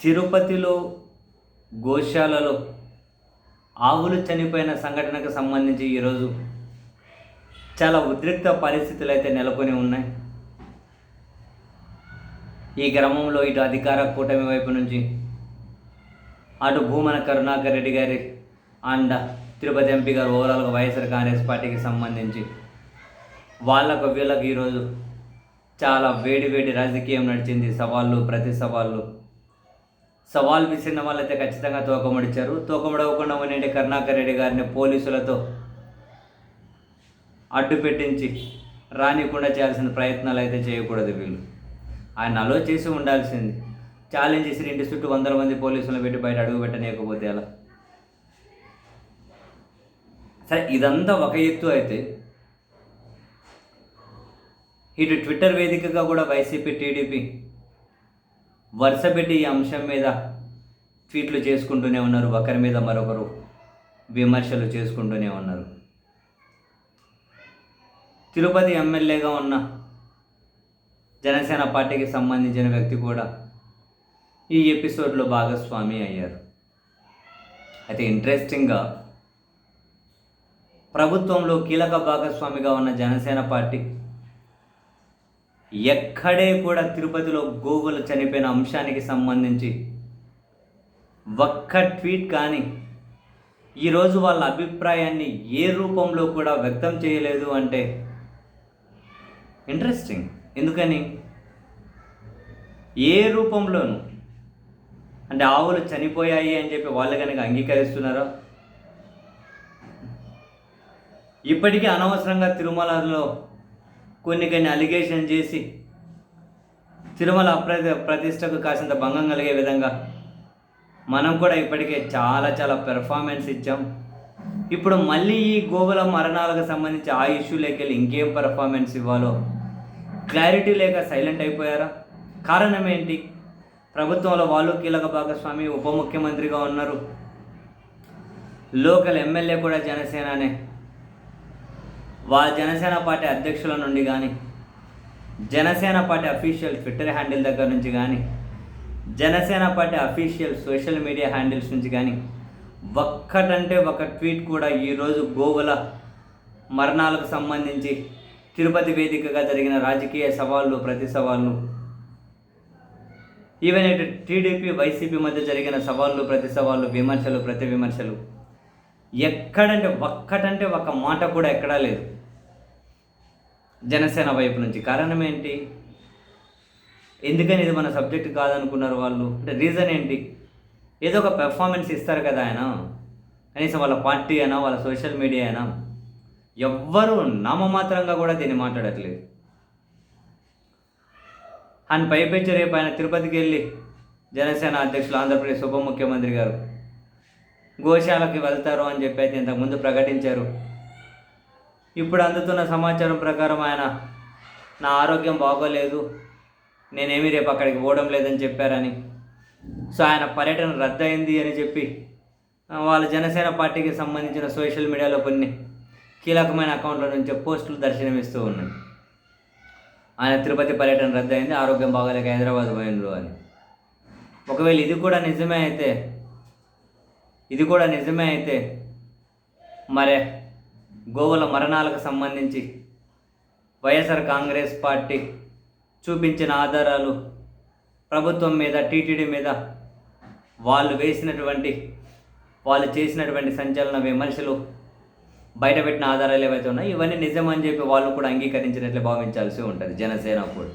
తిరుపతిలో గోశాలలో ఆవులు చనిపోయిన సంఘటనకు సంబంధించి ఈరోజు చాలా ఉద్రిక్త పరిస్థితులు అయితే నెలకొని ఉన్నాయి. ఈ గ్రామంలో ఇటు అధికార కూటమి వైపు నుంచి అటు భూమన కరుణాకర్ రెడ్డి గారి అండ్ తిరుపతి ఎంపీ గారు ఓవరాల్గా వైఎస్ఆర్ కాంగ్రెస్ పార్టీకి సంబంధించి వాళ్ళకు వీళ్ళకి ఈరోజు చాలా వేడి వేడి రాజకీయం నడిచింది. సవాళ్ళు ప్రతి సవాళ్ళు సవాల్ విసిరిన వాళ్ళైతే ఖచ్చితంగా తోకముడిచారు తోకముడవకుండా ఉండే కరుణాకర్ రెడ్డి గారిని పోలీసులతో అడ్డు పెట్టించి రానికుండా చేయాల్సిన ప్రయత్నాలు అయితే చేయకూడదు వీళ్ళు. ఆయన అలో చేసి ఉండాల్సింది. ఛాలెంజ్ చేసి ఇంటి చుట్టూ వందల మంది పోలీసులను పెట్టి బయట అడుగు పెట్టనీయకపోతే అలా సరే ఇదంతా ఒక ఎత్తు అయితే ఇటు ట్విట్టర్ వేదికగా కూడా వైసీపీ టీడీపీ వరుసపెట్టి ఈ అంశం మీద ట్వీట్లు చేసుకుంటూనే ఉన్నారు. ఒకరి మీద మరొకరు విమర్శలు చేసుకుంటూనే ఉన్నారు. తిరుపతి ఎమ్మెల్యేగా ఉన్న జనసేన పార్టీకి సంబంధించిన వ్యక్తి కూడా ఈ ఎపిసోడ్లో భాగస్వామి అయ్యారు. అయితే ఇంట్రెస్టింగ్గా ప్రభుత్వంలో కీలక భాగస్వామిగా ఉన్న జనసేన పార్టీ ఎక్కడే కూడా తిరుపతిలో గోవులు చనిపోయిన అంశానికి సంబంధించి ఒక్క ట్వీట్ కానీ ఈరోజు వాళ్ళ అభిప్రాయాన్ని ఏ రూపంలో కూడా వ్యక్తం చేయలేదు అంటే ఇంట్రెస్టింగ్ ఎందుకని? ఏ రూపంలోనూ అంటే ఆవులు చనిపోయాయి అని చెప్పి వాళ్ళు కనుక అంగీకరిస్తున్నారా? ఇప్పటికీ అనవసరంగా తిరుమలలో కొన్ని కొన్ని అలిగేషన్ చేసి తిరుమల అప్రతి ప్రతిష్టకు కాసింత భంగం కలిగే విధంగా మనం కూడా ఇప్పటికే చాలా చాలా పెర్ఫార్మెన్స్ ఇచ్చాం. ఇప్పుడు మళ్ళీ ఈ గోవుల మరణాలకు సంబంధించి ఆ ఇష్యూలోకి వెళ్ళి ఇంకేం పెర్ఫార్మెన్స్ ఇవ్వాలో క్లారిటీ లేక సైలెంట్ అయిపోయారా? కారణం ఏంటి? ప్రభుత్వంలో వాళ్ళు కీలక భాగస్వామి ఉప ముఖ్యమంత్రిగా ఉన్నారు. లోకల్ ఎమ్మెల్యే కూడా జనసేననే. వాళ్ళ జనసేన పార్టీ అధ్యక్షుల నుండి కానీ Janasena party official Twitter handle దగ్గర నుంచి కానీ Janasena party official social media handles నుంచి కానీ ఒక్కటంటే ఒక ట్వీట్ కూడా ఈరోజు గోవుల మరణాలకు సంబంధించి తిరుపతి వేదికగా జరిగిన రాజకీయ సవాళ్ళు ప్రతి సవాళ్ళు ఈవెన్ ఇటు టీడీపీ వైసీపీ మధ్య జరిగిన సవాళ్ళు ప్రతి సవాళ్ళు విమర్శలు ప్రతి విమర్శలు ఎక్కడంటే ఒక్కటంటే ఒక మాట కూడా ఎక్కడా లేదు. జనసేన వైపు నుంచి. కారణం ఏంటి? ఎందుకని ఇది మన సబ్జెక్ట్ కాదనుకున్నారు వాళ్ళు? అంటే రీజన్ ఏంటి? ఏదో ఒక పెర్ఫార్మెన్స్ ఇస్తారు కదా ఆయన. కనీసం వాళ్ళ పార్టీ అయినా వాళ్ళ సోషల్ మీడియా అయినా. ఎవ్వరూ నామమాత్రంగా కూడా దీన్ని మాట్లాడట్లేదు. ఆయన పైపెచ్చి రేపు ఆయన తిరుపతికి వెళ్ళి జనసేన అధ్యక్షులు ఆంధ్రప్రదేశ్ ఉప ముఖ్యమంత్రి గారు. గోశాలకి వెళ్తారు అని చెప్పి అయితే ఇంతకుముందు ప్రకటించారు. ఇప్పుడు అందుతున్న సమాచారం ప్రకారం ఆయన నా ఆరోగ్యం బాగోలేదు. నేనేమి రేపు అక్కడికి పోవడం లేదని చెప్పారని. సో ఆయన పర్యటన రద్దయింది అని చెప్పి వాళ్ళ జనసేన పార్టీకి సంబంధించిన సోషల్ మీడియాలో కొన్ని కీలకమైన అకౌంట్ల నుంచి పోస్టులు దర్శనమిస్తూ ఉన్నాయి. ఆయన తిరుపతి పర్యటన రద్దయింది ఆరోగ్యం బాగోలేక హైదరాబాద్ పోయినరు అని. ఒకవేళ ఇది కూడా నిజమే అయితే ఇది కూడా నిజమే అయితే మరే గోవుల మరణాలకు సంబంధించి వైఎస్ఆర్ కాంగ్రెస్ పార్టీ చూపించిన ఆధారాలు ప్రభుత్వం మీద టీటీడీ మీద వాళ్ళు వేసినటువంటి వాళ్ళు చేసినటువంటి సంచలన విమర్శలు బయటపెట్టిన ఆధారాలు ఏవైతే ఉన్నాయో ఇవన్నీ నిజమని చెప్పి వాళ్ళు కూడా అంగీకరించినట్లు భావించాల్సి ఉంటుంది జనసేన కూడా.